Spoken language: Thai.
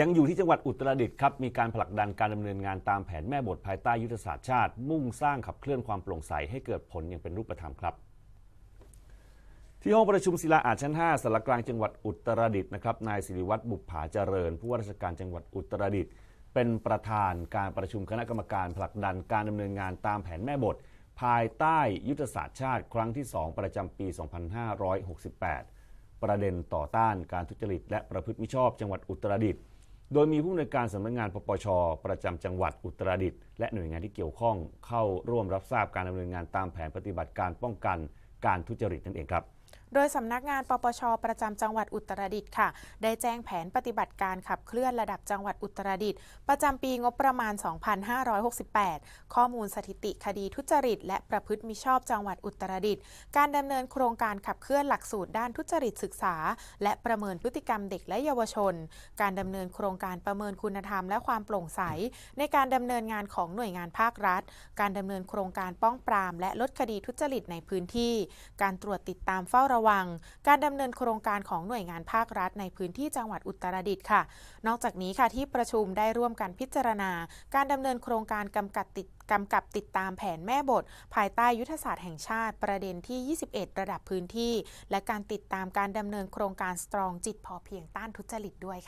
ยังอยู่ที่จังหวัดอุตรดิตถ์ครับมีการผลักดันการดำเนินงานตามแผนแม่บทภายใต้ยุทธศาสตร์ชาติ มุ่งสร้างขับเคลื่อนความโปร่งใสให้เกิดผลอย่างเป็นรูปธรรมครับ ที่ห้องประชุมศิลาอาชั้น 5สารกลางจังหวัดอุตรดิตถ์นะครับนายศิริวัตรบุปผาเจริญ ผู้ว่าราชการจังหวัดอุตรดิตถ์เป็นประธานการประชุมคณะกรรมการผลักดันการดำเนินงานตามแผนแม่บท ภายใต้ยุทธศาสตร์ชาติ ครั้งที่ 2 ประจำปี 2568 ประเด็นต่อต้านการทุจริตและประพฤติมิชอบจังหวัดอุตรดิตถ์ โดยมีผู้อำนวยการสำนักงานปปช ประจำจังหวัดอุตรดิตถ์และหน่วยงานที่เกี่ยวข้องเข้าร่วมรับทราบการดำเนินงานตามแผนปฏิบัติการป้องกันการทุจริตนั่นเองครับ โดยสำนักงานปปช ประจำจังหวัดอุตรดิตถ์ค่ะ ได้แจ้งแผนปฏิบัติการขับเคลื่อนระดับจังหวัดอุตรดิตถ์ประจำปีงบประมาณ 2568 ข้อมูลสถิติคดีทุจริต และประพฤติมิชอบจังหวัดอุตรดิตถ์การดำเนินโครงการขับเคลื่อนหลักสูตรด้านทุจริตศึกษา และประเมินพฤติกรรมเด็กและเยาวชน การดำเนินโครงการประเมินคุณธรรมและความโปร่งใส ในการดำเนินงานของหน่วยงานภาครัฐ การดำเนินโครงการป้องปราม และลดคดีทุจริตในพื้นที่ การตรวจติดตามเฝ้าระวัง การดำเนินโครงการของหน่วยงานภาครัฐในพื้นที่จังหวัดอุตรดิตถ์ค่ะ นอกจากนี้ค่ะที่ประชุมได้ร่วมกันพิจารณา การดำเนินโครงการกำกับติดกำกับติดตามแผนแม่บท ภายใต้ยุทธศาสตร์แห่งชาติประเด็นที่ 21 ระดับพื้นที่ และการติดตามการดำเนินโครงการสตรองจิตพอเพียงต้านทุจริตด้วย